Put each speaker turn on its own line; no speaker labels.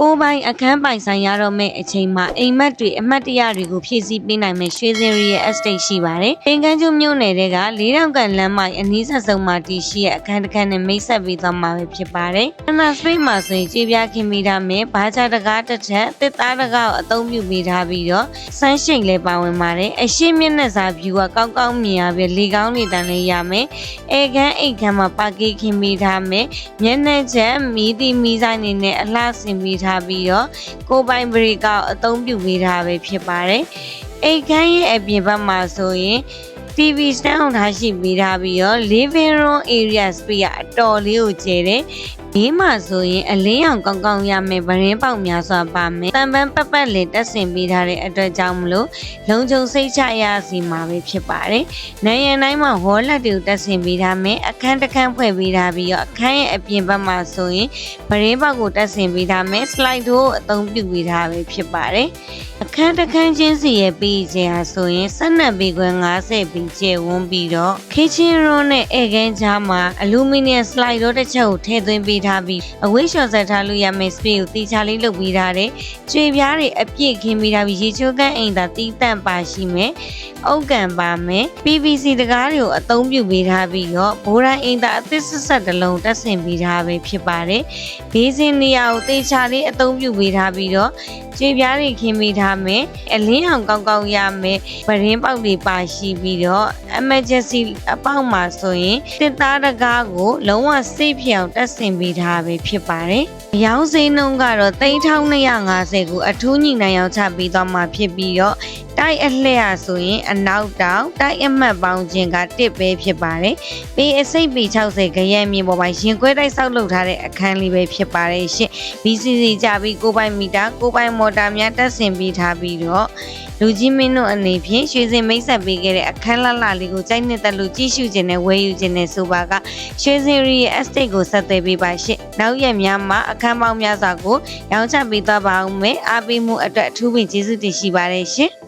ကိုယ်ပိုင်အခန်းပိုင်ဆိုင်ရတော့မယ့်အချိန်မှာအိမ်မက်တွေအမတ်တရတွေကိုဖြည့်ဆည်းပေးနိုင်မယ့်ရွှေစင်ရီရဲ့ estate ရှိပါတယ်။ပင်ကန်းကျွမြို့နယ်တဲက၄တောင်ကန်လမ်းမိုင်အနီးဆက်ဆုံးမှာတည်ရှိရဲ့အခန်းတစ်ခန်းနဲ့မိတ်ဆက်ပေးသွားမှာပဲဖြစ်ပါတယ်။အနာစပိတ်မှာဆိုရင်ကြေးပြားခင်မိထားမယ်။ဘားချတကားတစ်ထက်တစ်သားတကားကိုအသုံးပြုပေးထားပြီးတော့ဆန်းရှိန်လည်းပါဝင်ပါတယ်။အရှိမျက်နှာစာ view ကကောင်းကောင်းမြင်ရပြီးလေကောင်းနေတန်လည်းရမယ်။အဲခန်းအိတ်ခန်းမှာပါကေးခင်မိထားမယ်။မျက်နှာချက်မီးတီမီးဆိုင်နေနဲ့အလှဆင်ပေးထားပြီးတော့ကိုယ်ပိုင်ဘရီကောက်အသုံးပြုပေးထားပဲဖြစ်ပါတယ်။အိတ်ခန်းရဲ့အပြင်ဘက်မှာဆိုရင် TV stand အောင်ထားရှိပေးထားပြီးတော့ living room area space ကအတော်လေးကိုကျယ်တယ်။ ဒီမှာဆိုရင်အလင်းရောင်ကောင်းကောင်းရမယ်ဗရင်ပေါက်များစွာပါမယ်။တန်ပန်းပတ်ပတ်လေးတက်ဆင်ပေးထားတဲ့အတွက်ကြောင့်မလို့လုံခြုံစိတ်ချရစီမှာပဲဖြစ်ပါတယ်။နိုင်ရန်တိုင်းမှာဝေါ်လက်တွေကိုတက်ဆင်ပေးထားမယ်။အခန်းတစ်ခန်းဖွဲ့ပေးထားပြီးတော့အခန်းရဲ့အပြင်ဘက်မှာဆိုရင်ဗရင်ပေါက်ကိုတက်ဆင်ပေးထားမယ်။ slide တို့ကိုအသုံးပြုပေးထားပဲဖြစ်ပါတယ်။အခန်းတစ်ခန်းချင်းစီရဲ့ပြီးချင်ဟာဆိုရင်ဆက်နက်ပြီးခွဲ90ပြီးကျဲဝန်းပြီးတော့ kitchen room နဲ့အေကန်းကြားမှာအလူမီနီယံ slide တို့တစ်ချက်ကိုထည့်သွင်းပေးထားပြီးအဝိရှော်ဆက်ထားလို့ရမယ့် space ကိုတီချာလေးလုပ်ပေးထားတယ်။ကျွေပြားတွေအပြည့်ခင်းပေးထားပြီးရေချိုးကန်းအိမ်သာတီးတန့်ပါရှိမယ်။အုတ်ကန်ပါမယ်။ PVC တကားတွေကိုအသုံးပြုပေးထားပြီးတော့ဘိုးတိုင်းအိမ်သာအသစ်ဆက်ဆက်တစ်လုံးတက်ဆင်ပေးထားပဲဖြစ်ပါတယ်။ဘေးစင်နေရာကိုတေချာလေးအသုံးပြုပေးထားပြီးတော့ ခြေပြားတွေခင်းမိထားမယ်အလင်းအောင်ကောင်းကောင်းရမယ်ဗရင်ပေါက်တွေပါရှိပြီးတော့ emergency အပေါက်မှာဆိုရင်တစ်သားတကားကို လုံးဝစိတ်ဖြောင်တက်ဆင်ပေးထားပဲဖြစ်ပါတယ်အယောင်းစိမ်းနှုန်းကတော့3250ကိုအထူးညီနိုင်အောင်ချပေးသွားမှာဖြစ်ပြီးတော့တိုက်အလှည့်ရဆိုရင်အနောက်တောင်တိုက်အမှတ်ပေါင်းခြင်းကတစ်ပဲဖြစ်ပါတယ်။ပေအစိတ်ပေ60ခရက်မြေပေါ်မှာရင်ခွဲတိုက်ဆောက်လုပ်ထားတဲ့အခန်းလေးပဲဖြစ်ပါတယ်ရှင်။ BCC ကြပြီးကိုပိုင်မီတာကိုပိုင်မော်တာများတက်ဆင်ပေးထားပြီးတော့လူကြီးမင်းတို့အနေဖြင့်ရွှေစင်မိတ်ဆက်ပေးခဲ့တဲ့အခန်းလှလှလေးကိုကြိုက်နေတဲ့လူကြည့်ရှုခြင်းနဲ့ဝယ်ယူခြင်းနဲ့ဆိုပါကရွှေစင်ရီရဲ့ estate ကိုဆက်သွယ်ပေးပါရှင့်။နောက်ရက်များမှာအခန်းပေါင်းများစွာကိုရောင်းချပေးသွားပါအောင်မယ်။အားပေးမှုအတွက်အထူးပင်ကျေးဇူးတင်ရှိပါတယ်ရှင်။